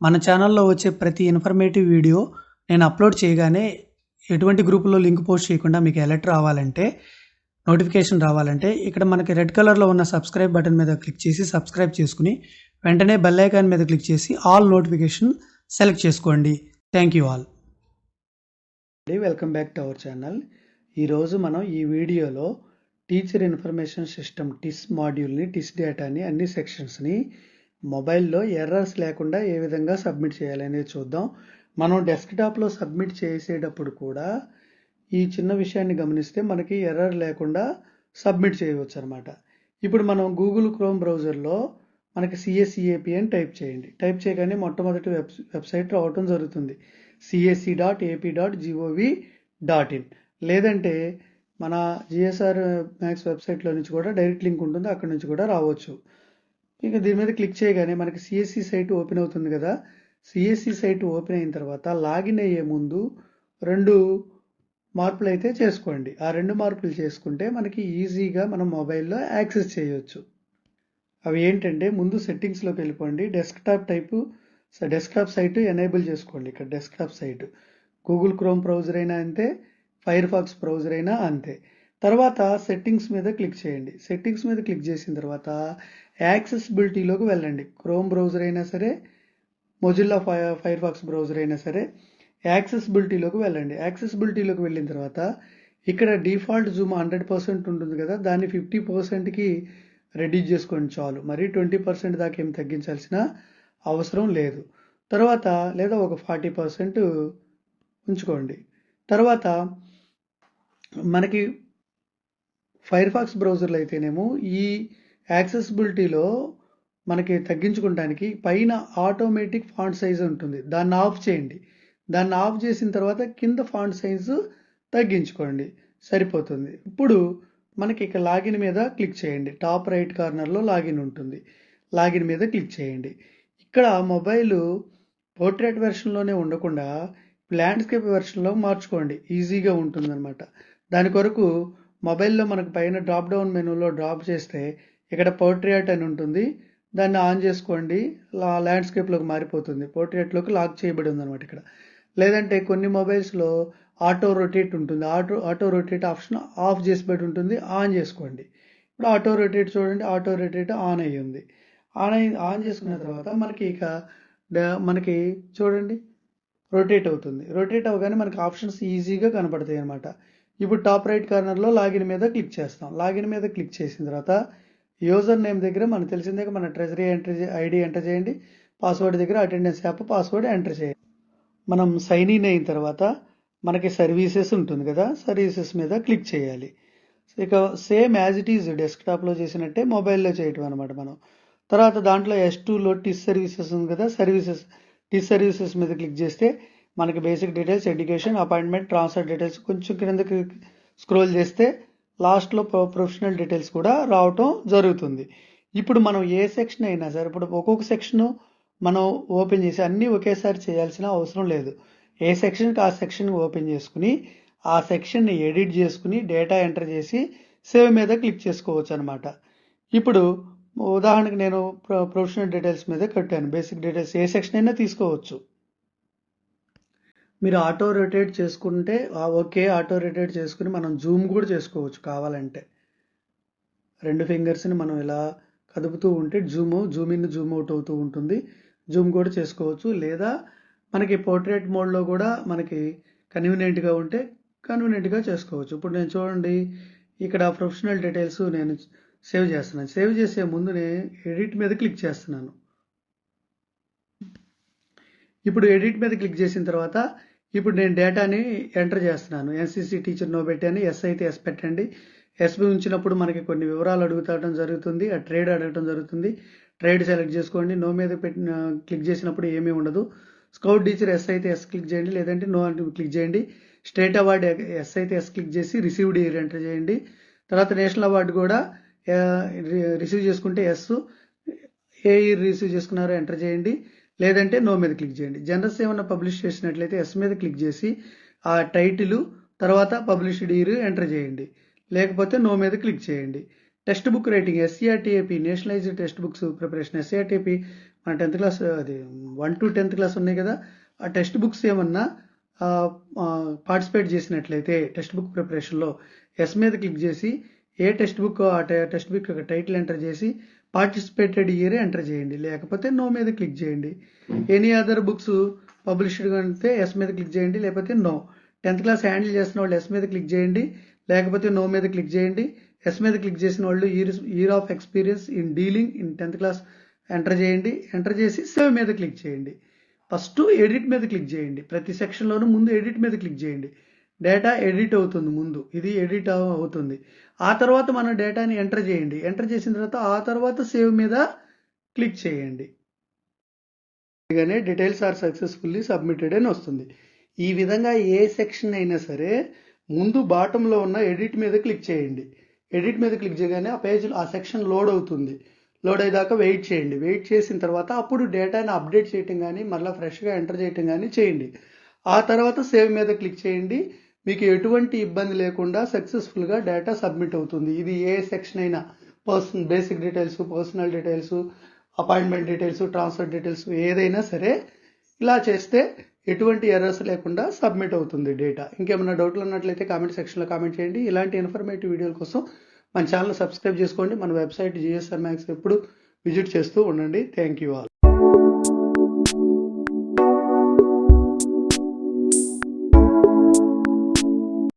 మన ఛానల్లో వచ్చే ప్రతి ఇన్ఫర్మేటివ్ వీడియో నేను అప్లోడ్ చేయగానే ఎటువంటి గ్రూపులో లింక్ పోస్ట్ చేయకుండా మీకు అలర్ట్ రావాలంటే నోటిఫికేషన్ రావాలంటే ఇక్కడ మనకి రెడ్ కలర్లో ఉన్న సబ్స్క్రైబ్ బటన్ మీద క్లిక్ చేసి సబ్స్క్రైబ్ చేసుకుని వెంటనే బెల్ ఐకాన్ మీద క్లిక్ చేసి ఆల్ నోటిఫికేషన్ సెలెక్ట్ చేసుకోండి. Thank you all welcome back to our channel ఈరోజు మనం ఈ వీడియోలో టీచర్ ఇన్ఫర్మేషన్ సిస్టమ్ టిస్ మాడ్యూల్ని టిస్ డేటాని అన్ని సెక్షన్స్ని మొబైల్లో ఎర్రర్స్ లేకుండా ఏ విధంగా సబ్మిట్ చేయాలి అనేది చూద్దాం. మనం డెస్క్టాప్లో సబ్మిట్ చేసేటప్పుడు కూడా ఈ చిన్న విషయాన్ని గమనిస్తే మనకి ఎర్రర్ లేకుండా సబ్మిట్ చేయవచ్చు అనమాట ఇప్పుడు మనం గూగుల్ క్రోమ్ బ్రౌజర్లో మనకి సిఎస్ఈఏపి అని టైప్ చేయండి. టైప్ చేయగానే మొట్టమొదటి వెబ్ వెబ్సైట్ రావటం జరుగుతుంది. CSC dot AP dot GOV dot in లేదంటే మన జిఎస్ఆర్ మ్యాక్స్ వెబ్సైట్లో నుంచి కూడా డైరెక్ట్ లింక్ ఉంటుంది. అక్కడ నుంచి కూడా రావచ్చు. ఇక దీని మీద క్లిక్ చేయగానే మనకి సిఎస్సి సైట్ ఓపెన్ అవుతుంది కదా. సిఎస్సి సైట్ ఓపెన్ అయిన తర్వాత లాగిన్ అయ్యే ముందు రెండు మార్పులు అయితే చేసుకోండి. ఆ రెండు మార్పులు చేసుకుంటే మనకి ఈజీగా మనం మొబైల్లో యాక్సెస్ చేయొచ్చు. అవి ఏంటంటే ముందు సెట్టింగ్స్లోకి వెళ్ళిపోండి. Desktop type desktop site enable చేసుకోండి. ఇక్కడ desktop site Google Chrome browser అయినా అంతే ఫైర్ ఫాక్స్ బ్రౌజర్ అయినా అంతే. తర్వాత సెట్టింగ్స్ మీద క్లిక్ చేయండి. సెట్టింగ్స్ మీద క్లిక్ చేసిన తర్వాత యాక్సెసిబిలిటీలోకి వెళ్ళండి. క్రోమ్ బ్రౌజర్ అయినా సరే Mozilla fire Firefox browser అయినా సరే యాక్సెసిబిలిటీలోకి వెళ్ళండి. యాక్సెసిబిలిటీలోకి వెళ్ళిన తర్వాత ఇక్కడ డిఫాల్ట్ జూమ్ హండ్రెడ్ పర్సెంట్ ఉంటుంది కదా దాన్ని ఫిఫ్టీ పర్సెంట్కి రెడ్యూస్ చేసుకోండి చాలు. మరి ట్వంటీ పర్సెంట్ దాకా ఏం తగ్గించాల్సిన అవసరం లేదు. తర్వాత లేదా ఒక ఫార్టీ పర్సెంట్ ఉంచుకోండి. తర్వాత మనకి ఫైర్ ఫాక్స్ బ్రౌజర్లో అయితేనేమో ఈ యాక్సెసిబిలిటీలో మనకి తగ్గించుకోవడానికి పైన ఆటోమేటిక్ ఫాంట్ సైజ్ ఉంటుంది. దాన్ని ఆఫ్ చేయండి. దాన్ని ఆఫ్ చేసిన తర్వాత కింద ఫాంట్ సైజు తగ్గించుకోండి. సరిపోతుంది. ఇప్పుడు మనకి ఇక లాగిన్ మీద క్లిక్ చేయండి. టాప్ రైట్ కార్నర్లో లాగిన్ ఉంటుంది. లాగిన్ మీద క్లిక్ చేయండి. ఇక్కడ మొబైల్ పోర్ట్రేట్ వెర్షన్లోనే ఉండకుండా ల్యాండ్స్కేప్ వెర్షన్లో మార్చుకోండి. ఈజీగా ఉంటుందన్నమాట. దాని కొరకు మొబైల్లో మనకు పైన డ్రాప్ డౌన్ మెనూలో డ్రాప్ చేస్తే ఇక్కడ పోర్ట్రేట్ అని ఉంటుంది. దాన్ని ఆన్ చేసుకోండి. ల్యాండ్స్కేప్లోకి మారిపోతుంది. పోర్ట్రేట్లోకి లాక్ చేయబడి ఉందన్నమాట ఇక్కడ. లేదంటే కొన్ని మొబైల్స్లో ఆటో రొటేట్ ఉంటుంది. Auto auto rotate option off చేసి పెట్టి ఉంటుంది. ఆన్ చేసుకోండి. ఇప్పుడు ఆటో రొటేట్ చూడండి. ఆటో రొటేట్ ఆన్ అయ్యి ఉంది. ఆన్ అయి ఆన్ చేసుకున్న తర్వాత మనకి ఇక మనకి చూడండి. రొటేట్ అవుతుంది. రొటేట్ అవగానే మనకి ఆప్షన్స్ ఈజీగా కనపడతాయి అనమాట ఇప్పుడు టాప్ రైట్ కార్నర్లో లాగిన్ మీద క్లిక్ చేస్తాం. లాగిన్ మీద క్లిక్ చేసిన తర్వాత యూజర్ నేమ్ దగ్గర మనకు తెలిసిందే మన ట్రెజరీ ఎంటర్ ఐడి ఎంటర్ చేయండి. పాస్వర్డ్ దగ్గర అటెండెన్స్ యాప్ పాస్వర్డ్ ఎంటర్ చేయండి. మనం సైన్ ఇన్ అయిన తర్వాత మనకి సర్వీసెస్ ఉంటుంది కదా సర్వీసెస్ మీద క్లిక్ చేయాలి. ఇక సేమ్ యాజ్ ఇట్ ఈజ్ డెస్క్టాప్లో చేసినట్టే మొబైల్లో చేయటం అనమాట మనం. తర్వాత దాంట్లో ఎస్ టూలో టిస్ సర్వీసెస్ ఉంది కదా సర్వీసెస్ టిస్ సర్వీసెస్ మీద క్లిక్ చేస్తే మనకి basic details education appointment transfer details కొంచెం కిందకి స్క్రోల్ చేస్తే లాస్ట్లో ప్రొఫెషనల్ డీటెయిల్స్ కూడా రావటం జరుగుతుంది. ఇప్పుడు మనం ఏ సెక్షన్ అయినా సరే ఇప్పుడు ఒక్కొక్క సెక్షన్ మనం ఓపెన్ చేసి అన్నీ ఒకేసారి చేయాల్సిన అవసరం లేదు. ఏ సెక్షన్కి ఆ సెక్షన్ ఓపెన్ చేసుకుని ఆ సెక్షన్ని ఎడిట్ చేసుకుని డేటా ఎంటర్ చేసి సేవ్ మీద క్లిక్ చేసుకోవచ్చు అనమాట ఇప్పుడు ఉదాహరణకి నేను ప్రొఫెషనల్ డీటెయిల్స్ మీద కట్టాను. బేసిక్ డీటెయిల్స్ ఏ సెక్షన్ అయినా తీసుకోవచ్చు. మీరు ఆటో రొటేట్ చేసుకుంటే ఓకే ఆటో రొటేట్ చేసుకుని మనం జూమ్ కూడా చేసుకోవచ్చు కావాలంటే. రెండు ఫింగర్స్ని మనం ఇలా కదుపుతూ ఉంటే zoom zoom in zoom out అవుతూ ఉంటుంది. జూమ్ కూడా చేసుకోవచ్చు. లేదా మనకి పోర్ట్రేట్ మోడ్లో కూడా మనకి కన్వీనియంట్గా ఉంటే కన్వీనియంట్గా చేసుకోవచ్చు. ఇప్పుడు నేను చూడండి ఇక్కడ ప్రొఫెషనల్ డీటెయిల్స్ నేను సేవ్ చేస్తున్నాను. సేవ్ చేసే ముందు నేను ఎడిట్ మీద క్లిక్ చేస్తున్నాను. ఇప్పుడు ఎడిట్ మీద క్లిక్ చేసిన తర్వాత ఇప్పుడు నేను డేటాని ఎంటర్ చేస్తున్నాను. ఎన్సీసీ టీచర్ నో పెట్టాను ఎస్ అయితే ఎస్ పెట్టండి. ఎస్బి ఉంచినప్పుడు మనకి కొన్ని వివరాలు అడుగుతాడటం జరుగుతుంది. ఆ ట్రేడ్ అడగటం జరుగుతుంది. ట్రేడ్ సెలెక్ట్ చేసుకోండి. నో మీద పెట్టిన క్లిక్ చేసినప్పుడు ఏమీ ఉండదు. స్కౌట్ టీచర్ ఎస్ అయితే ఎస్ క్లిక్ చేయండి. లేదంటే నో అంటే క్లిక్ చేయండి. స్టేట్ అవార్డు ఎస్ అయితే ఎస్ క్లిక్ చేసి రిసీవ్డ్ ఇయర్ ఎంటర్ చేయండి. తర్వాత నేషనల్ అవార్డు కూడా రిసీవ్ చేసుకుంటే ఎస్ ఏ ఇయర్ రిసీవ్ చేసుకున్నారో ఎంటర్ చేయండి. లేదంటే నో మీద క్లిక్ చేయండి. జనరల్స్ ఏమైనా పబ్లిష్ చేసినట్లయితే ఎస్ మీద క్లిక్ చేసి ఆ టైటిల్ తర్వాత పబ్లిష్డ్ ఇయర్ ఎంటర్ చేయండి. లేకపోతే నో మీద క్లిక్ చేయండి. Text book writing SCRTAP nationalized text books preparation. SCRTP మన టెన్త్ క్లాస్ అది వన్ టు టెన్త్ క్లాస్ ఉన్నాయి కదా ఆ టెక్స్ట్ బుక్స్ ఏమన్నా పార్టిసిపేట్ చేసినట్లయితే టెక్స్ట్ బుక్ ప్రిపరేషన్లో ఎస్ మీద క్లిక్ చేసి ఏ టెక్స్ట్ బుక్ ఆ టెక్స్ట్ బుక్ యొక్క టైటిల్ ఎంటర్ చేసి పార్టిసిపేటెడ్ ఇయర్ ఎంటర్ చేయండి. లేకపోతే నో మీద క్లిక్ చేయండి. ఎనీ అదర్ బుక్స్ పబ్లిష్డ్ అంటే ఎస్ మీద క్లిక్ చేయండి లేకపోతే నో. టెన్త్ క్లాస్ హ్యాండిల్ చేసిన వాళ్ళు ఎస్ మీద క్లిక్ చేయండి లేకపోతే నో మీద క్లిక్ చేయండి. ఎస్ మీద క్లిక్ చేసిన వాళ్ళు year year of experience in dealing in tenth class enter చేయండి. ఎంటర్ చేసి సేవ్ మీద క్లిక్ చేయండి. ఫస్ట్ ఎడిట్ మీద క్లిక్ చేయండి. ప్రతి సెక్షన్లోనూ ముందు ఎడిట్ మీద క్లిక్ చేయండి. డేటా ఎడిట్ అవుతుంది ముందు. ఇది ఎడిట్ అవుతుంది. ఆ తర్వాత మన డేటాని ఎంటర్ చేయండి. ఎంటర్ చేసిన తర్వాత ఆ తర్వాత సేవ్ మీద క్లిక్ చేయండి. గానే డీటెయిల్స్ ఆర్ సక్సెస్ఫుల్లీ సబ్మిటెడ్ అని వస్తుంది. ఈ విధంగా ఏ సెక్షన్ అయినా సరే ముందు బాటంలో ఉన్న ఎడిట్ మీద క్లిక్ చేయండి. ఎడిట్ మీద క్లిక్ చేయగానే ఆ పేజ్ ఆ సెక్షన్ లోడ్ అవుతుంది. లోడ్ అయ్యేదాకా వెయిట్ చేయండి. వెయిట్ చేసిన తర్వాత అప్పుడు డేటాని అప్డేట్ చేయటం కానీ మళ్ళీ ఫ్రెష్గా ఎంటర్ చేయటం కానీ చేయండి. ఆ తర్వాత సేవ్ మీద క్లిక్ చేయండి. మీకు ఎటువంటి ఇబ్బంది లేకుండా సక్సెస్ఫుల్గా డేటా సబ్మిట్ అవుతుంది. ఇది ఏ సెక్షన్ అయినా person basic details personal details appointment details transfer details ఏదైనా సరే ఇలా చేస్తే ఎటువంటి ఎర్రర్స్ లేకుండా సబ్మిట్ అవుతుంది డేటా ఇంకేమైనా డౌట్లు ఉన్నట్లయితే కామెంట్ సెక్షన్లో కామెంట్ చేయండి. ఇలాంటి ఇన్ఫర్మేటివ్ వీడియోల కోసం మన ఛానల్ సబ్స్క్రైబ్ చేసుకోండి. మన వెబ్సైట్ జిఎస్ఆర్ మ్యాక్స్ ఎప్పుడు విజిట్ చేస్తూ ఉండండి. Thank you all